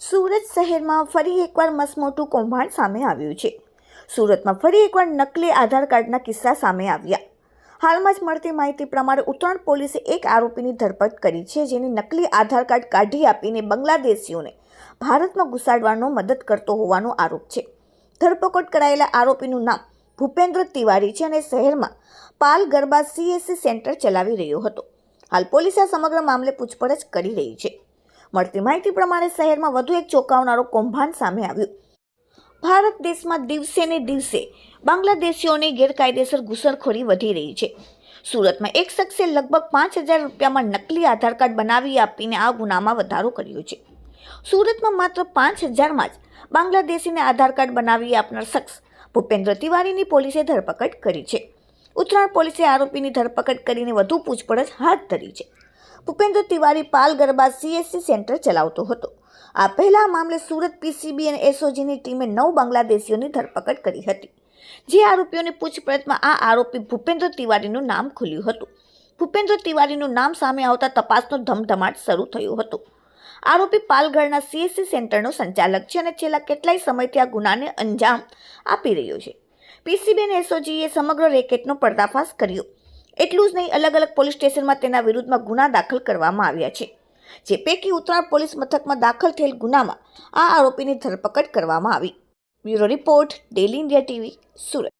સુરત શહેરમાં ફરી એકવાર મસમોટું કૌભાંડ સામે આવ્યું છે. સુરતમાં ફરી એકવાર નકલી આધાર કાર્ડના કિસ્સા સામે આવ્યા. હાલમાં જ મળતી માહિતી પ્રમાણે ઉત્તરાયણ પોલીસે એક આરોપીની ધરપકડ કરી છે, જેને નકલી આધાર કાર્ડ કાઢી આપીને બંગ્લાદેશીઓને ભારતમાં ઘુસાડવાનો મદદ કરતો હોવાનો આરોપ છે. ધરપકડ કરાયેલા આરોપીનું નામ ભૂપેન્દ્ર તિવારી છે અને શહેરમાં પાલ ગરબા સીએસસી સેન્ટર ચલાવી રહ્યો હતો. હાલ પોલીસે આ સમગ્ર મામલે પૂછપરછ કરી રહી છે. મળતી માહિતી પ્રમાણે શહેરમાં વધુ એક ચોંકાવનારો કૌભાંડ સામે આવ્યું. ભારત દેશમાં દિવસે ને દિવસે બાંગ્લાદેશીઓની ગેરકાયદેસર ઘૂસણખોરી વધી રહી છે. સુરતમાં એક શખ્સે લગભગ પાંચ હજાર રૂપિયામાં નકલી આધાર કાર્ડ બનાવી આપીને આ ગુનામાં વધારો કર્યો છે. સુરતમાં માત્ર પાંચ હજારમાં જ બાંગ્લાદેશીને આધાર કાર્ડ બનાવી આપનાર શખ્સ ભૂપેન્દ્ર તિવારીની પોલીસે ધરપકડ કરી છે. ઉત્તરાયણ પોલીસે આરોપીની ધરપકડ કરીને વધુ પૂછપરછ હાથ ધરી છે. ભૂપેન્દ્ર તિવારી પાલ ગરબા સીએસસી સેન્ટર ચલાવતો હતો. આ પહેલા મામલે સુરત પીસીબી અને એસઓજીની ટીમે નવ બાંગ્લાદેશીઓની ધરપકડ કરી હતી. જે આરોપીઓની પૂછપરછમાં આ આરોપી ભૂપેન્દ્ર તિવારીનું નામ ખુલ્યું હતું. ભૂપેન્દ્ર તિવારીનું નામ સામે આવતા તપાસનો ધમધમાટ શરૂ થયો હતો. આરોપી પાલગઢના સીએસસી સેન્ટરનો સંચાલક છે અને છેલ્લા કેટલાય સમયથી આ ગુનાને અંજામ આપી રહ્યો છે. પીસીબી અને એસઓજીએ સમગ્ર રેકેટનો પર્દાફાશ કર્યો. એટલું જ નહીં, અલગ અલગ પોલીસ સ્ટેશનમાં તેના વિરુદ્ધમાં ગુના દાખલ કરવામાં આવ્યા છે. જે પૈકી ઉત્તરાયણ પોલીસ મથકમાં દાખલ થયેલ ગુનામાં આ આરોપીની ધરપકડ કરવામાં આવી. Bureau report daily India TV, Surat.